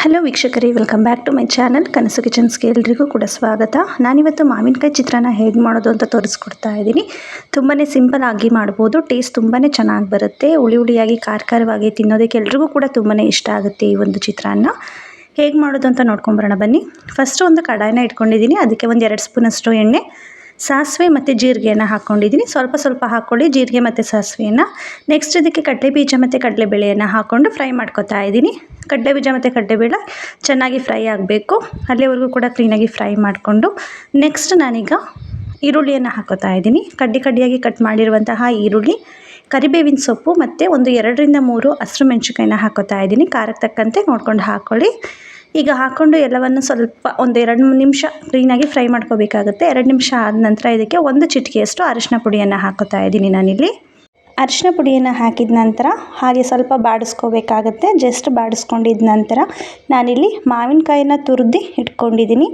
Hello ವೀಕ್ಷಕರೇ welcome back to my channel Kanasu ಕಿಚನ್ಸ್ಗೆ ಎಲ್ರಿಗೂ ಕೂಡ ಸ್ವಾಗತ. ನಾನಿವತ್ತು ಮಾವಿನಕಾಯಿ ಚಿತ್ರಾನ್ನ ಹೇಗೆ ಮಾಡೋದು ಅಂತ ತೋರಿಸ್ಕೊಡ್ತಾ ಇದ್ದೀನಿ. ತುಂಬಾ ಸಿಂಪಲ್ ಆಗಿ ಮಾಡ್ಬೋದು ಟೇಸ್ಟ್ ತುಂಬಾ ಚೆನ್ನಾಗಿ ಬರುತ್ತೆ. ಹುಳಿ ಹುಳಿಯಾಗಿ ಖಾರ ಖಾರವಾಗಿ ತಿನ್ನೋದಕ್ಕೆ ಎಲ್ರಿಗೂ ಕೂಡ ತುಂಬಾ ಇಷ್ಟ ಆಗುತ್ತೆ ಈ ಒಂದು ಚಿತ್ರಾನ್ನ. ಹೇಗೆ ಮಾಡೋದು ಅಂತ ನೋಡ್ಕೊಂಬರೋಣ ಬನ್ನಿ. ಫಸ್ಟು ಒಂದು ಕಡಾಯನ ಇಟ್ಕೊಂಡಿದ್ದೀನಿ, ಅದಕ್ಕೆ ಒಂದು ಎರಡು ಸ್ಪೂನಷ್ಟು ಎಣ್ಣೆ ಸಾಸಿವೆ ಮತ್ತು ಜೀರಿಗೆಯನ್ನು ಹಾಕ್ಕೊಂಡಿದ್ದೀನಿ ಸ್ವಲ್ಪ ಸ್ವಲ್ಪ ಹಾಕ್ಕೊಳ್ಳಿ, ಜೀರಿಗೆ ಮತ್ತು ಸಾಸಿವೆಯನ್ನು. ನೆಕ್ಸ್ಟ್ ಇದಕ್ಕೆ ಕಡಲೆ ಬೀಜ ಮತ್ತು ಕಡಲೆಬೇಳೆಯನ್ನು ಹಾಕ್ಕೊಂಡು ಫ್ರೈ ಮಾಡ್ಕೊತಾ ಇದ್ದೀನಿ. ಕಡಲೆ ಬೀಜ ಮತ್ತು ಕಡಲೆಬೇಳೆ ಚೆನ್ನಾಗಿ ಫ್ರೈ ಆಗಬೇಕು. ಅಲ್ಲಿವರೆಗೂ ಕೂಡ ಕ್ಲೀನಾಗಿ ಫ್ರೈ ಮಾಡಿಕೊಂಡು ನೆಕ್ಸ್ಟ್ ನಾನೀಗ ಈರುಳ್ಳಿಯನ್ನು ಹಾಕೋತಾ ಇದ್ದೀನಿ. ಕಡ್ಡಿ ಕಡ್ಡಿಯಾಗಿ ಕಟ್ ಮಾಡಿರುವಂತಹ ಈರುಳ್ಳಿ, ಕರಿಬೇವಿನ ಸೊಪ್ಪು ಮತ್ತು ಒಂದು ಎರಡರಿಂದ ಮೂರು ಹಸಿರು ಮೆಣಸಿನ್ಕಾಯಿನ ಹಾಕೋತಾ ಇದ್ದೀನಿ. ಖಾರಕ್ಕೆ ತಕ್ಕಂತೆ ನೋಡ್ಕೊಂಡು ಹಾಕ್ಕೊಳ್ಳಿ ಈಗ ಹಾಕ್ಕೊಂಡು ಎಲ್ಲವನ್ನು ಸ್ವಲ್ಪ ಒಂದು ಎರಡು ನಿಮಿಷ ಕ್ಲೀನಾಗಿ ಫ್ರೈ ಮಾಡ್ಕೋಬೇಕಾಗುತ್ತೆ. ಎರಡು ನಿಮಿಷ ಆದ ನಂತರ ಇದಕ್ಕೆ ಒಂದು ಚಿಟಿಕೆಯಷ್ಟು ಅರಿಶಿನ ಪುಡಿಯನ್ನು ಹಾಕೋತಾ ಇದ್ದೀನಿ ನಾನಿಲ್ಲಿ. ಅರಿಶಿನ ಪುಡಿಯನ್ನು ಹಾಕಿದ ನಂತರ ಹಾಗೆ ಸ್ವಲ್ಪ ಬಾಡಿಸ್ಕೋಬೇಕಾಗತ್ತೆ. ಜಸ್ಟ್ ಬಾಡಿಸ್ಕೊಂಡಿದ ನಂತರ ನಾನಿಲ್ಲಿ ಮಾವಿನಕಾಯಿನ ತುರಿದು ಇಟ್ಕೊಂಡಿದ್ದೀನಿ.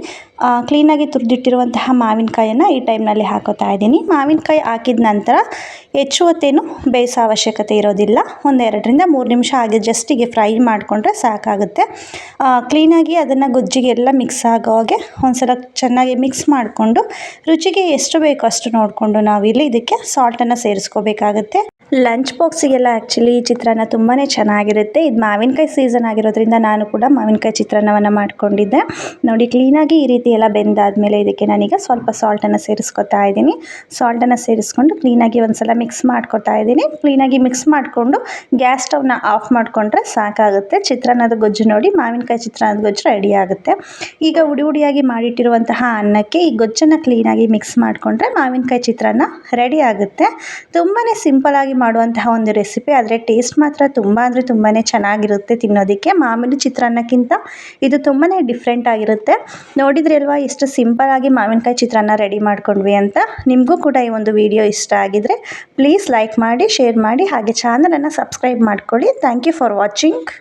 ಕ್ಲೀನಾಗಿ ತುರಿದಿಟ್ಟಿರುವಂತಹ ಮಾವಿನಕಾಯನ್ನು ಈ ಟೈಮ್ನಲ್ಲಿ ಹಾಕೋತಾ ಇದ್ದೀನಿ. ಮಾವಿನಕಾಯಿ ಹಾಕಿದ ನಂತರ ಹೆಚ್ಚು ಹೊತ್ತೇನು ಬೇಯಿಸೋ ಅವಶ್ಯಕತೆ ಇರೋದಿಲ್ಲ. ಒಂದೆರಡರಿಂದ ಮೂರು ನಿಮಿಷ ಹಾಗೆ ಜಸ್ಟಿಗೆ ಫ್ರೈ ಮಾಡಿಕೊಂಡ್ರೆ ಸಾಕಾಗುತ್ತೆ. ಕ್ಲೀನಾಗಿ ಅದನ್ನು ಗೊಜ್ಜಿಗೆ ಎಲ್ಲ ಮಿಕ್ಸ್ ಆಗೋ ಹಾಗೆ ಒಂದು ಸಲ ಚೆನ್ನಾಗಿ ಮಿಕ್ಸ್ ಮಾಡಿಕೊಂಡು ರುಚಿಗೆ ಎಷ್ಟು ಬೇಕೋ ಅಷ್ಟು ನೋಡಿಕೊಂಡು ನಾವಿಲ್ಲಿ ಇದಕ್ಕೆ ಸಾಲ್ಟನ್ನು ಸೇರಿಸ್ಕೋಬೇಕಾಗುತ್ತೆ. ಲಂಚ್ ಬಾಕ್ಸಿಗೆಲ್ಲ ಆ್ಯಕ್ಚುಲಿ ಈ ಚಿತ್ರಾನ್ನ ತುಂಬಾ ಚೆನ್ನಾಗಿರುತ್ತೆ. ಇದು ಮಾವಿನಕಾಯಿ ಸೀಸನ್ ಆಗಿರೋದ್ರಿಂದ ನಾನು ಕೂಡ ಮಾವಿನಕಾಯಿ ಚಿತ್ರಾನ್ನವನ್ನು ಮಾಡ್ಕೊಂಡಿದ್ದೆ. ನೋಡಿ ಕ್ಲೀನಾಗಿ ಈ ರೀತಿ ಎಲ್ಲ ಬೆಂದಾದಮೇಲೆ ಇದಕ್ಕೆ ನಾನೀಗ ಸ್ವಲ್ಪ ಸಾಲ್ಟನ್ನು ಸೇರಿಸ್ಕೊತಾ ಇದ್ದೀನಿ. ಸಾಲ್ಟನ್ನು ಸೇರಿಸ್ಕೊಂಡು ಕ್ಲೀನಾಗಿ ಒಂದು ಸಲ ಮಿಕ್ಸ್ ಮಾಡ್ಕೊತಾ ಇದ್ದೀನಿ. ಕ್ಲೀನಾಗಿ ಮಿಕ್ಸ್ ಮಾಡಿಕೊಂಡು ಗ್ಯಾಸ್ ಸ್ಟವ್ನ ಆಫ್ ಮಾಡಿಕೊಂಡ್ರೆ ಸಾಕಾಗುತ್ತೆ. ಚಿತ್ರಾನ್ನದ ಗೊಜ್ಜು ನೋಡಿ, ಮಾವಿನಕಾಯಿ ಚಿತ್ರಾನ್ನದ ಗೊಜ್ಜು ರೆಡಿ ಆಗುತ್ತೆ. ಈಗ ಉಡಿ ಉಡಿಯಾಗಿ ಮಾಡಿಟ್ಟಿರುವಂತಹ ಅನ್ನಕ್ಕೆ ಈ ಗೊಜ್ಜನ್ನು ಕ್ಲೀನಾಗಿ ಮಿಕ್ಸ್ ಮಾಡಿಕೊಂಡ್ರೆ ಮಾವಿನಕಾಯಿ ಚಿತ್ರಾನ್ನ ರೆಡಿ ಆಗುತ್ತೆ. ತುಂಬಾ ಸಿಂಪಲಾಗಿ ಮಾಡುವಂತಹ ಒಂದು ರೆಸಿಪಿ ಆದರೆ ಟೇಸ್ಟ್ ಮಾತ್ರ ತುಂಬ ಅಂದರೆ ತುಂಬಾ ಚೆನ್ನಾಗಿರುತ್ತೆ ತಿನ್ನೋದಕ್ಕೆ. ಮಾಮೂಲಿ ಚಿತ್ರಾನ್ನಕ್ಕಿಂತ ಇದು ತುಂಬಾ ಡಿಫ್ರೆಂಟ್ ಆಗಿರುತ್ತೆ. ನೋಡಿದ್ರಿ ಅಲ್ವಾ, ಎಷ್ಟು ಸಿಂಪಲಾಗಿ ಮಾವಿನಕಾಯಿ ಚಿತ್ರಾನ್ನ ರೆಡಿ ಮಾಡ್ಕೊಂಡ್ವಿ ಅಂತ? ನಿಮಗೂ ಕೂಡ ಈ ಒಂದು ವಿಡಿಯೋ ಇಷ್ಟ ಆಗಿದರೆ ಪ್ಲೀಸ್ ಲೈಕ್ ಮಾಡಿ ಶೇರ್ ಮಾಡಿ, ಹಾಗೆ ಚಾನಲನ್ನು ಸಬ್ಸ್ಕ್ರೈಬ್ ಮಾಡ್ಕೊಳ್ಳಿ. Thank you for watching